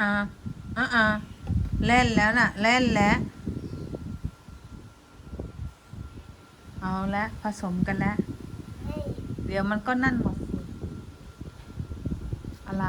อะอะอะเล่นแล้วน่ะ เล่นแล้ว เอาละผสมกันแล้ว เดี๋ยวมันก็นั่นหมดอะไร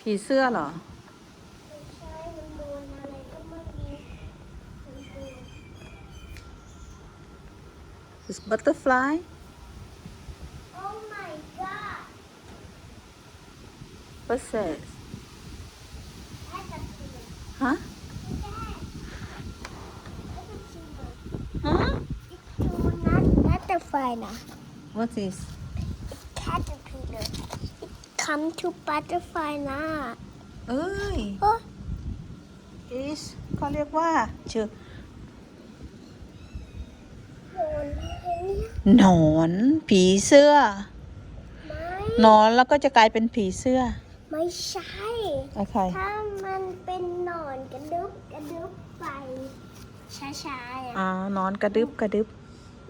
ผีเสื้อเหรอ นัดนัดแต่ไฟนะ What is caterpillar it come to butterfly นะ เอ้ย โอ้ is เขาเรียกว่าชื่อ หนอน ผีเสื้อไม่หนอนแล้วก็จะกลายเป็นผีเสื้อไม่ใช่ โอเคถ้ามันเป็นหนอนกระดึบกระดึบไปช้าๆอ๋ออะหนอนกระดึบกระดึบ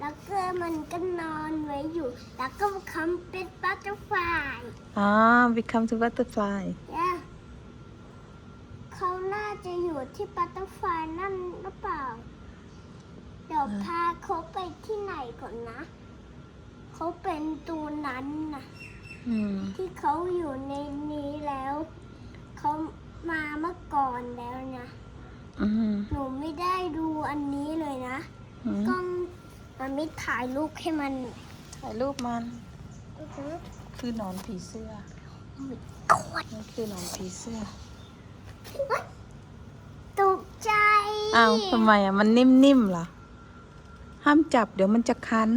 แล้วก็มันก็นอนไว้อยู่ แล้วก็คำเป็นบัตเตอร์ฟลายอ๋อ become to butterfly เนี่ยเขาน่าจะอยู่ที่บัตเตอร์ฟลายนั่นหรือเปล่า เดี๋ยวพาเขาไปที่ไหนก่อนนะ เขาเป็นตัวนั้นนะอืม ที่เขาอยู่ในนี้แล้ว เขามาเมื่อก่อนแล้วนะ อืม หนูไม่ได้ดูอันนี้เลยนะ อืม กล้องมันไม่ถ่ายรูปให้มันถ่ายรูปมันอื้อหือคือหนอนผีเสื้อโคตรนี่คือหนอนผีเสื้อ ตกใจอ้าวทำไมอะ มันนิ่มๆเหรอ ห้ามจับเดี๋ยวมันจะคัน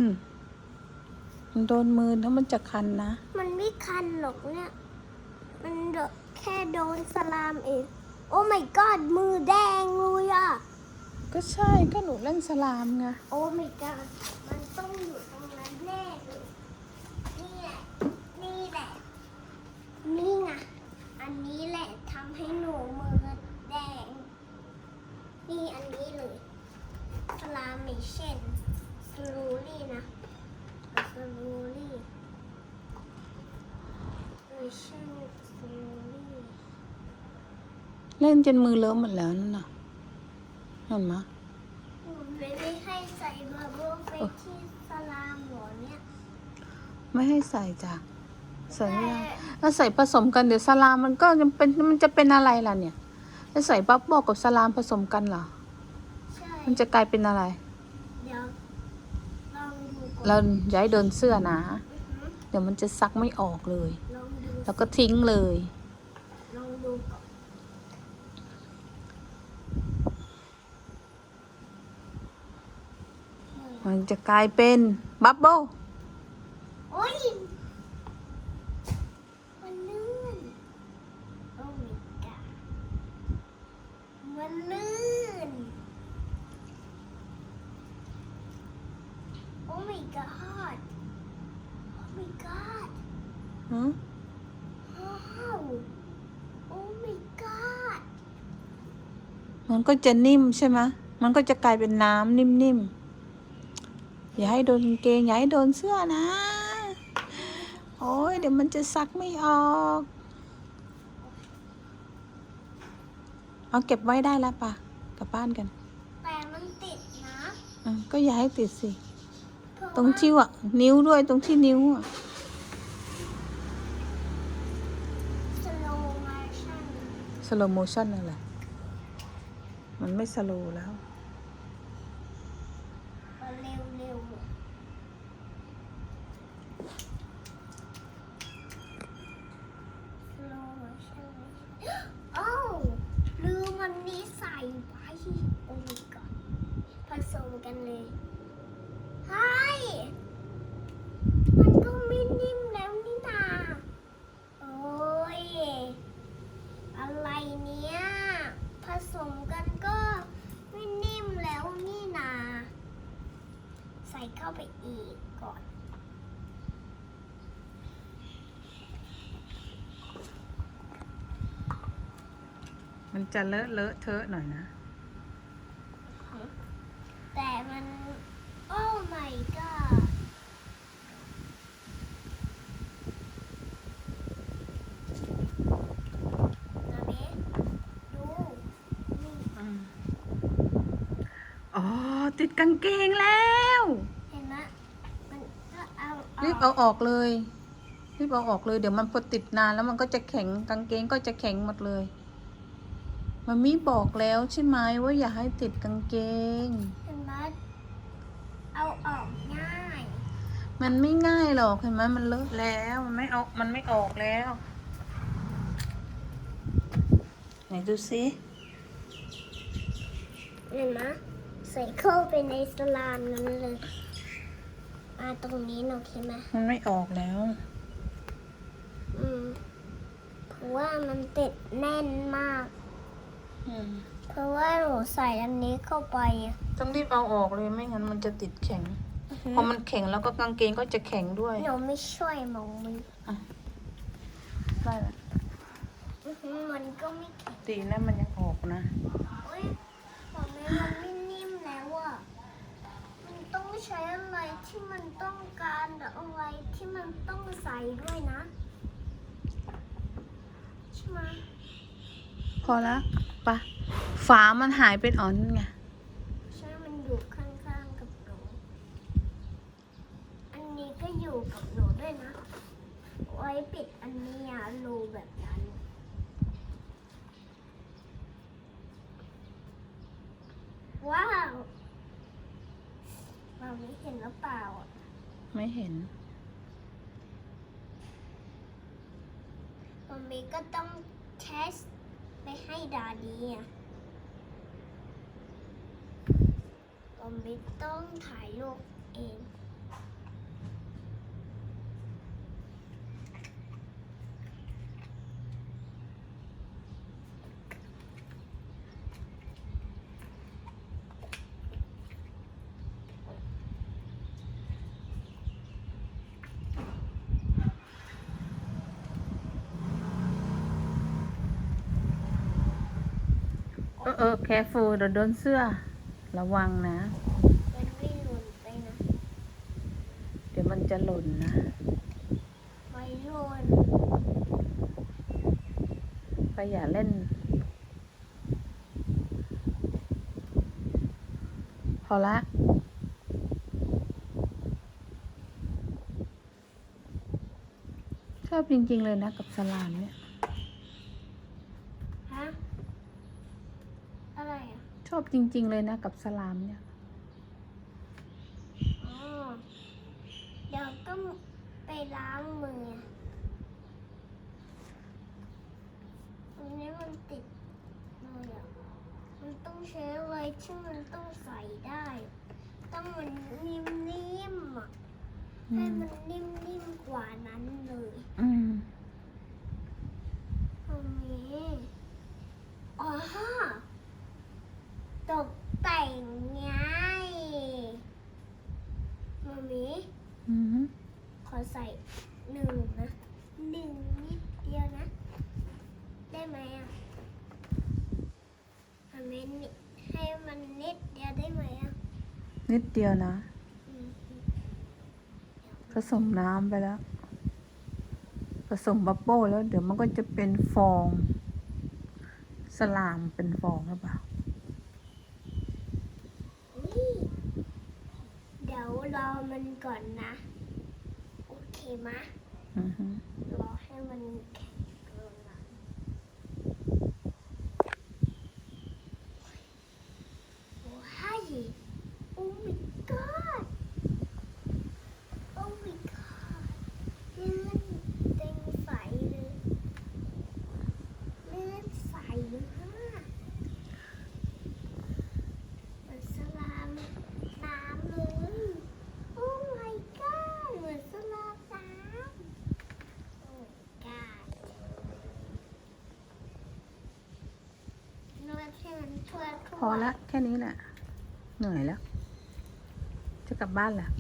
มันโดนมือแล้วมันจะคันนะ มันไม่คันหรอกเนี่ย มันโดแค่โดนสลามเอง โอ้ my god มือแดงเลยอะ ก็ใช่ก็หนูเล่นสลามไง โอ้ my god มันต้องอยู่ตรงนั้นแน่เลยนี่แหละ นี่แหละ นี่ไง อันนี้แหละทำให้หนูมือแดง นี่อันนี้เลย สลามไม่เช่นสลูลี่นะสลูลี่ไม่ใช่สลูลี่ เล่นจนมือเลอะหมดแล้วนั่นน่ะเห็นไหมยหนูไม่ได้ให้ใส่บับเบิ้ลไปที่สลามหรอเนี่ย ไม่ให้ใส่จ้ะใส่ไม่ได้ถ้าใส่ผสมกันเดี๋ยวสลามมันก็จะเป็นมันจะเป็นอะไรล่ะเนี่ยถ้าใส่บับเบิ้ลกับสลามผสมกันเหรอใช่มันจะกลายเป็นอะไร เดี๋ยวลองดูก่อนเราย้ายโดนเสื้อนะอือหือเดี๋ยวมันจะซักไม่ออกเลย ลองดูแล้วก็ทิ้งเลย ลองดูก่อน มัน จะกลายเป็นบับเบิ้ลโอ้ยมันลื่นโอ้ my god มันลื่นโอ้ my god โอ้ my god ฮะว้าวโอ้ my god มันก็จะนิ่มใช่ไหม มันก็จะกลายเป็นน้ำนิ่มๆ อย่าให้โดนกางเกงอย่าให้โดนเสื้อนะ โอ้ยเดี๋ยวมันจะซักไม่ออก เอาเก็บไว้ได้แล้วปะกลับบ้านกัน แต่มันติดนะอะก็อย่าให้ติดสิเพาะตรงว่าที่ว่านิ้วด้วยตรงที่นิ้วอะ slow motion สโลโมชั่นอะไรมันไม่สโลแล้ว อีก่อนมันจะเลอะเลอะเทอะหน่อยนะ แต่มัน โอ้ my god นะเบสดูนี่อ๋อ ติดกางเกงแล้ว รีบเอาออกเลยรีบเอาออกเลยเดี๋ยวมันพอติดนานแล้วมันก็จะแข็งกางเกงก็จะแข็งหมดเลย มันมีบอกแล้วใช่ไหมว่าอย่าให้ติดกางเกงเห็นไหมเอาออกง่าย มันไม่ง่ายหรอกเห็นไหมมันเลอะแล้วมันไม่ออกมันไม่ออกแล้วไหนดูซิเห็นไหมใส่เข้าไปในสลามนั้นเลย มาตรงนี้หนูโอเคไหมมันไม่ออกแล้ว อืมเพราะว่ามันติดแน่นมาก อืม เพราะว่าหนูใส่อันนี้เข้าไปอะต้องรีบเอาออกเลยไม่งั้นมันจะติดแข็ง พอมันแข็งแล้วก็กางเกงก็จะแข็งด้วยหนูไม่ช่วยมองมันได้ละอื้อหือมันก็ไม่แข็งดีนะมันยังออกนะเฮ้ยตอนนี้มันไม่ ใช้อะไรที่มันต้องการหรืออะไรที่มันต้องใส่ด้วยนะ ใช่ไหมพอละปะฝามันหายเป็นอ่อนนไงใช่มันอยู่ข้างๆกับหนูอันนี้ก็อยู่กับหนูด้วยนะ ไว้ปิดอันนี้อะรูแบบนั้นว้าว เราไม่เห็นหรือเปล่าอะไม่เห็นมันมีก็ต้องเทสไปให้ดาดีอะผมไม่ต้องถ่ายรูปเอง เออเออแคฟูเดี๋ยวโดนเสื้อ ระวังนะ มันไม่หล่นไปนะเดี๋ยวมันจะหล่นนะ ไม่หล่นก็อย่าเล่น พอละ ชอบจริงๆเลยนะกับสลามเนี่ย ฮะ อะไร อะชอบจริง ๆ เลยนะกับสลามเนี่ย อ๋อเดี๋ยวก็ไปล้างมืออันนี้มันติดเลยอะมันต้องใช้อะไรที่มันต้องใส่ได้ ต้องมันนิ่มๆอะ ให้มมันนิ่มๆกว่านั้นเลย อืม ตรงนี้อ๋อตกแต่งไงมามี อืม ขอใส่หนึ่งนะหนึ่งนิดเดียวนะ ได้ไหมอะ ทำให้นิดให้มันนิดเดียวได้ไหมอะนิดเดียวนะอืมผสมน้ำไปแล้ว ผสมบับเบิ้ลแล้ว เดี๋ยวมันก็จะเป็นฟอง สลามเป็นฟองหรือเปล่าอุ๊ยเดี๋ยวรอมันก่อนนะ โอเคมะอือฮึรอให้มันแข็งก่อนนะว้ายโอ้ my god โอ้ my god เลื่อนเต็มใสเลยเลื่อนใสมากเหมือนสลามน้ำเลย โอ้ my god เหมือนสลามน้ำ โอ้ god นวดให้มันทั่วทั่ว พอละแค่นี้แหละเหนื่อยแล้ว จะกลับบ้านแล้ว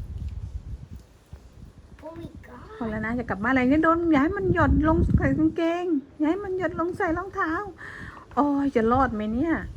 โอ้ my god พอแล้วนะจะกลับบ้านอะไรเนี่ยโดนย้ายมันหยดลงใส่กางเกงย้ายมันหยดลงใส่รองเท้าโอ้ยจะรอดไหมเนี่ยโ